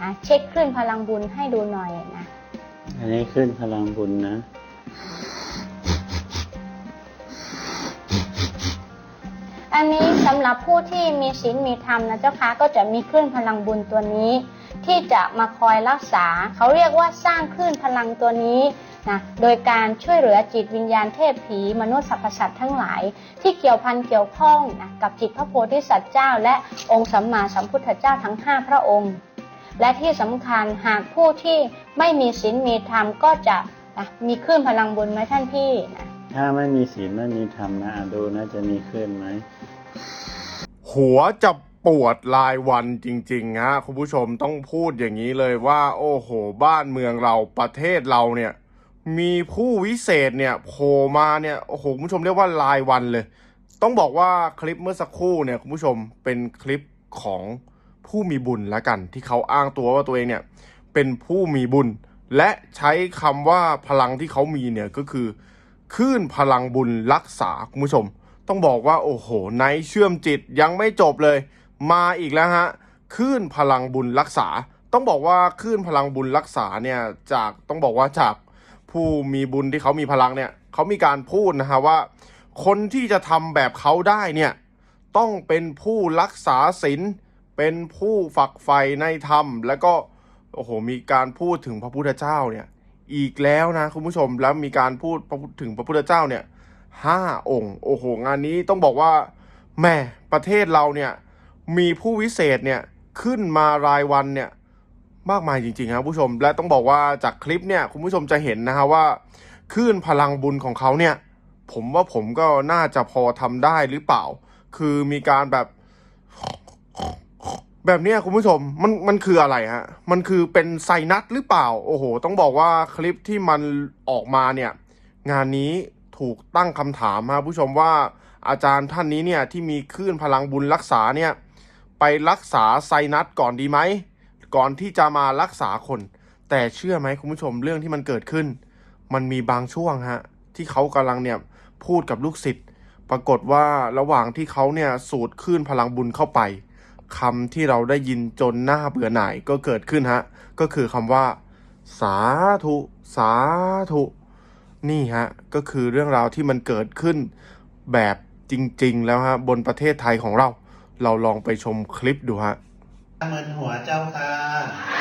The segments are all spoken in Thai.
อะเช็คคลื่นพลังบุญให้ดูหน่อยนะ อันนี้ขึ้นพลังบุญนะ อันนี้สำหรับผู้ที่มีศีลมีธรรมนะเจ้าคะก็จะมีคลื่นพลังบุญตัวนี้ ที่จะมาคอยรักษา เขาเรียกว่าสร้างคลื่นพลังตัวนี้นะโดยการช่วยเหลือจิตวิญญาณเทพผีมนุษย์สรรพสัตว์ทั้งหลาย ที่เกี่ยวพันเกี่ยวข้องนะกับจิตพระโพธิสัตว์เจ้า และองค์สัมมาสัมพุทธเจ้าทั้ง 5 พระองค์ และที่สำคัญหากผู้ที่ไม่มีศีลมีธรรมก็จะนะมีคลื่นพลังบุญไหมท่านพี่นะถ้าไม่มีศีลไม่มีธรรมนะอะดูนะจะมีขึ้นไหม หัวจะปวดรายวันจริงๆฮะคุณผู้ชมต้องพูดอย่างนี้เลยว่า โอ้โห บ้านเมืองเราประเทศเราเนี่ย มีผู้วิเศษเนี่ยโผล่มาเนี่ยโอ้โหคุณผู้ชมเรียกว่ารายวันเลย ต้องบอกว่าคลิปเมื่อสักครู่เนี่ยคุณผู้ชมเป็นคลิปของ ผู้มีบุญและกัน ที่เขาอ้างตัวว่าตัวเองเนี่ยเป็นผู้มีบุญ และใช้คำว่าพลังที่เขามีเนี่ยก็คือคลื่นพลังบุญรักษาคุณผู้ชม ต้องบอกว่าโอ้โหในเชื่อมจิตยังไม่จบเลย มาอีกแล้วฮะคลื่นพลังบุญรักษา ต้องบอกว่าคลื่นพลังบุญรักษาเนี่ยจากต้องบอกว่าจากผู้มีบุญที่เขามีพลังเนี่ยเขามีการพูดนะฮะว่า คนที่จะทำแบบเขาได้เนี่ยต้องเป็นผู้รักษาศีล เป็นผู้ฝักใฝ่ในธรรม แล้วก็โอ้โหมีการพูดถึงพระพุทธเจ้าเนี่ยอีกแล้วนะคุณผู้ชมแล้วมีการพูดถึงพระพุทธเจ้าเนี่ยห้าองค์ โอ้โห งานนี้ต้องบอกว่าแหม่ประเทศเราเนี่ยมีผู้วิเศษเนี่ยขึ้นมารายวันเนี่ยมากมายจริงๆครับผู้ชม และต้องบอกว่าจากคลิปเนี่ยคุณผู้ชมจะเห็นนะฮะว่าคลื่นพลังบุญของเขาเนี่ย ผมว่าผมก็น่าจะพอทำได้หรือเปล่า คือมีการแบบ แบบนี้คุณผู้ชมมันมันคืออะไรฮะ มันคือเป็นไซนัสหรือเปล่า โอ้โห ต้องบอกว่าคลิปที่มันออกมาเนี่ย งานนี้ถูกตั้งคำถามครับผู้ชมว่าอาจารย์ท่านนี้เนี่ยที่มีคลื่นพลังบุญรักษาเนี่ย ไปรักษาไซนัสก่อนดีไหม ก่อนที่จะมารักษาคน แต่เชื่อไหมคุณผู้ชมเรื่องที่มันเกิดขึ้น มันมีบางช่วงฮะที่เขากำลังเนี่ยพูดกับลูกศิษย์ปรากฏว่าระหว่างที่เขาเนี่ยสูดคลื่นพลังบุญเข้าไป คำที่เราได้ยินจนหน้าเบื่อหน่ายก็เกิดขึ้นฮะ ก็คือคำว่า สาธุ สาธุ นี่ฮะ ก็คือเรื่องราวที่มันเกิดขึ้นแบบจริง ๆ แล้วฮะ บนประเทศไทยของเรา เราลองไปชมคลิปดูฮะมึนหัวเจ้าค่ะ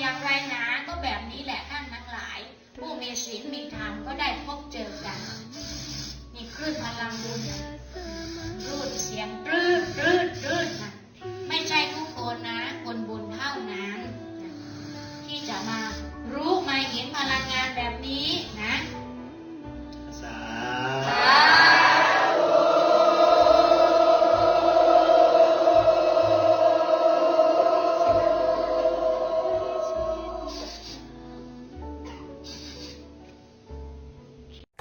อย่างไรนะ ก็แบบนี้แหละท่านทั้งหลาย ผู้มีศีลมีธรรมก็ได้พบเจอกัน มีคลื่นพลังบุญรูดเสียงรืดรืดรืดนะไม่ใช่ทุกคนนะ คนบุญเท่านั้น ที่จะมารู้มาเห็นพลังงานแบบนี้